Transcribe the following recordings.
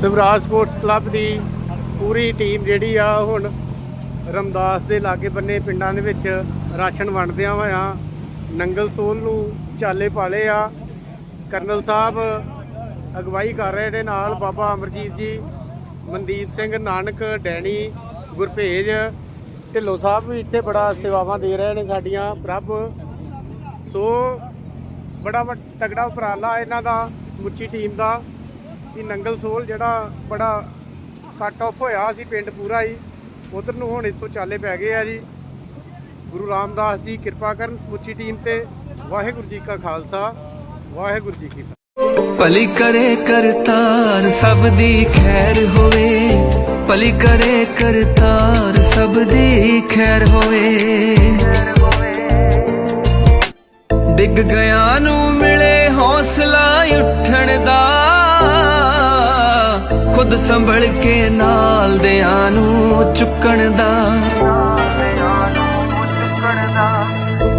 Swaraj sports club ਦੀ ਪੂਰੀ team ਜਿਹੜੀ ਆ ਹੁਣ ਰਮਦਾਸ ਦੇ ਲਾਗੇ ਬੰਨੇ ਪਿੰਡਾਂ ਦੇ ਵਿੱਚ ਰਾਸ਼ਨ ਵੰਡਦਿਆਂ ਹੋਇਆ ਨੰਗਲ ਸੋਲ ਨੂੰ ਚਾਲੇ ਪਾਲੇ ਆ। ਕਰਨਲ ਸਾਹਿਬ ਅਗਵਾਈ ਕਰ ਰਹੇ ਨੇ ਨਾਲ ਬਾਬਾ ਅਮਰਜੀਤ ਜੀ, ਮਨਦੀਪ ਸਿੰਘ, ਨਾਨਕ, ਡੈਣੀ, ਗੁਰਭੇਜ, ਢਿੱਲੋਂ ਸਾਹਿਬ ਵੀ ਇੱਥੇ ਬੜਾ ਸੇਵਾਵਾਂ ਦੇ ਰਹੇ ਨੇ ਸਾਡੀਆਂ ਪ੍ਰਭ। ਸੋ ਬੜਾ ਵੱਡ ਤਗੜਾ ਉਪਰਾਲਾ ਇਹਨਾਂ ਦਾ, ਸਮੁੱਚੀ ਟੀਮ ਦਾ, ਕਿ ਨੰਗਲ ਸੋਲ ਜਿਹੜਾ ਬੜਾ ਕੱਟ ਆਫ ਹੋਇਆ ਸੀ ਪਿੰਡ ਪੂਰਾ ਹੀ, ਉਧਰ ਨੂੰ ਹੁਣ ਇੱਥੋਂ ਚਾਲੇ ਪੈ ਗਏ ਆ ਜੀ। ਗੁਰੂ ਰਾਮਦਾਸ ਜੀ ਕਿਰਪਾ ਕਰਨ ਸਮੁੱਚੀ ਟੀਮ ਤੇ, ਵਾਹਿਗੁਰੂ ਜੀ ਕਾ ਖਾਲਸਾ, ਵਾਹਿਗੁਰੂ ਜੀ ਕੀ ਫਤਿਹ। ਭਲੀ ਕਰੇ ਕਰਤਾਰ ਸਭ ਦੀ ਖੈਰ ਹੋਵੇ। ਭਲੀ ਕਰੇ ਕਰਤਾਰ ਸਭ ਦੀ ਖੈਰ ਹੋਵੇ। ਡਿੱਗ ਗਿਆ ਨੂੰ ਮਿਲੇ ਹੌਸਲਾ ਉੱਠਣ ਦਾ। ਖੁਦ ਸੰਭਲ ਕੇ ਨਾਲ ਦਿਆਂ ਨੂੰ ਚੁੱਕਣ ਦਾ।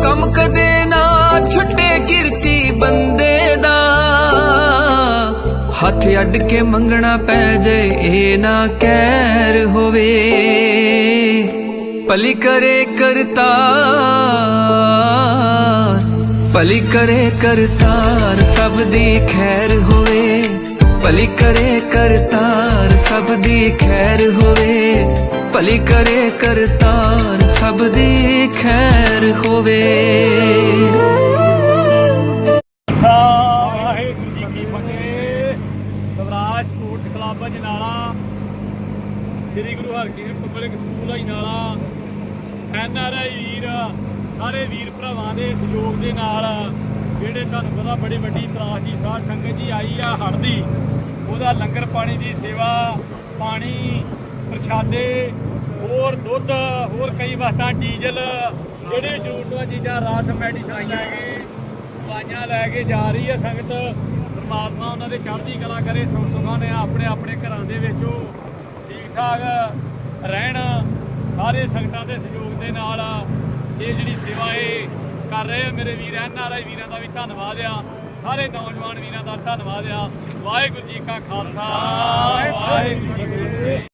ਕੰਮ ਕਦੇ ਹੱਥ ਅੱਡ ਕੇ ਮੰਗਣਾ ਪੈ ਜੇ, ਇਹ ਨਾ ਕਹਿਰ ਹੋਵੇ। ਭਲੀ ਕਰੇ ਕਰਤਾਰ, ਭਲੀ ਕਰੇ ਕਰਤਾਰ, ਸਭ ਦੀ ਖੈਰ ਹੋਵੇ। ਭਲੀ ਕਰੇ ਕਰਤਾਰ, ਸਭ ਦੀ ਖੈਰ ਹੋਵੇ। ਭਲੀ ਕਰੇ ਕਰਤਾਰ, ਸਭ ਦੀ ਖੈਰ ਹੋਵੇ। Sports Shri Guru Harkrishan public school Ajnala N R I ਵੀਰ, ਸਾਰੇ ਵੀਰ ਭਰਾਵਾਂ ਦੇ ਸਹਿਯੋਗ ਦੇ ਨਾਲ ਜਿਹੜੇ ਤੁਹਾਨੂੰ ਪਤਾ ਬੜੀ ਵੱਡੀ ਤਰਾਸ਼ ਦੀ ਸਾਧ ਸੰਗਤ ਜੀ ਆਈ ਆ ਹੜ੍ਹ ਉਹਦਾ ਲੰਗਰ ਪਾਣੀ ਦੀ ਸੇਵਾ, ਪਾਣੀ, ਪ੍ਰਸ਼ਾਦੇ, ਹੋਰ ਦੁੱਧ, ਹੋਰ ਕਈ ਵਸਤਾਂ ਡੀਜ਼ਲ, ਜਿਹੜੇ ਜ਼ਰੂਰਤਾਂ ਚੀਜ਼ਾਂ, ਰਾਸ ਮੈਡੀਸਨ ਲੈ ਕੇ ਦਵਾਈਆਂ ਲੈ ਕੇ ਜਾ ਰਹੀ ਹੈ ਸੰਗਤ। ਪਰਮਾਤਮਾ ਉਹਨਾਂ ਦੇ ਚੜ੍ਹਦੀ ਕਲਾ ਕਰੇ, ਸੁਣ ਸੁਖਾਨੇ ਆਪਣੇ ਆਪਣੇ ਘਰਾਂ ਦੇ ਵਿੱਚ। ਉਹ ਠੀਕ ਠਾਕ ਰਹਿਣ ਸਾਰੇ ਸੰਗਤਾਂ ਦੇ ਸਹਿਯੋਗ ਦੇ ਨਾਲ। ਇਹ ਜਿਹੜੀ ਸੇਵਾ ਇਹ ਕਰ ਰਹੇ ਆ ਮੇਰੇ ਵੀਰ ਐਨ ਆਰ ਆਈ ਵੀਰਾਂ ਦਾ ਵੀ ਧੰਨਵਾਦ ਆ। ਸਾਰੇ ਨੌਜਵਾਨ ਵੀਰਾਂ ਦਾ ਧੰਨਵਾਦ ਆ। ਵਾਹਿਗੁਰੂ ਜੀ ਕਾ ਖਾਲਸਾ, ਵਾਹਿਗੁਰੂ ਜੀ ਕੀ ਫਤਿਹ।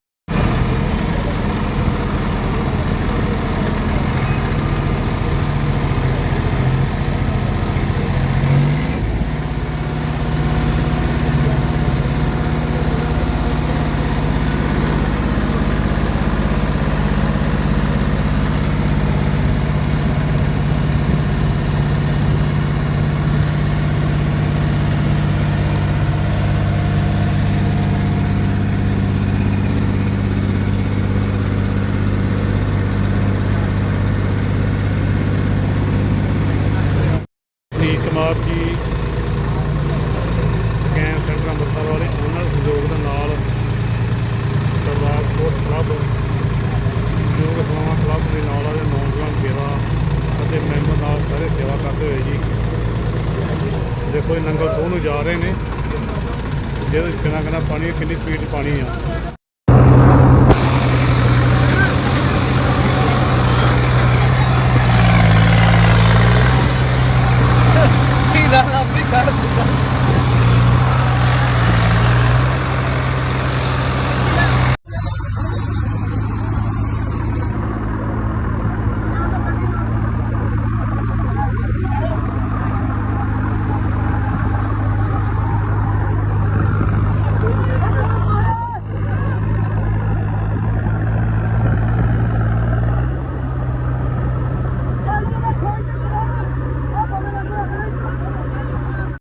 ਕੁਮਾਰ ਜੀ, ਸਕੈਨ ਸੈਂਟਰ ਅੰਮ੍ਰਿਤਸਰ ਵਾਲੇ, ਉਹਨਾਂ ਦੇ ਸਹਿਯੋਗ ਦੇ ਨਾਲ ਸਰਦਾਰ ਸਪੋਰਟਸ ਕਲੱਬ, ਯੋਗ ਸਮਾਵਾ ਕਲੱਬ ਦੇ ਨਾਲ ਵਾਲੇ ਨੌਜਵਾਨ ਸੇਵਾ ਅਤੇ ਮੈਂਬਰ ਨਾਲ ਸਾਰੇ ਸੇਵਾ ਕਰਦੇ ਹੋਏ ਜੀ। ਦੇਖੋ ਇਹ ਨੰਗਲ ਸੋਹ ਨੂੰ ਜਾ ਰਹੇ ਨੇ। ਜਿਹਦੇ ਵਿੱਚ ਕਿੰਨਾ ਕਿੰਨਾ ਪਾਣੀ ਕਿੰਨੀ ਸਪੀਡ ਪਾਣੀ ਆ।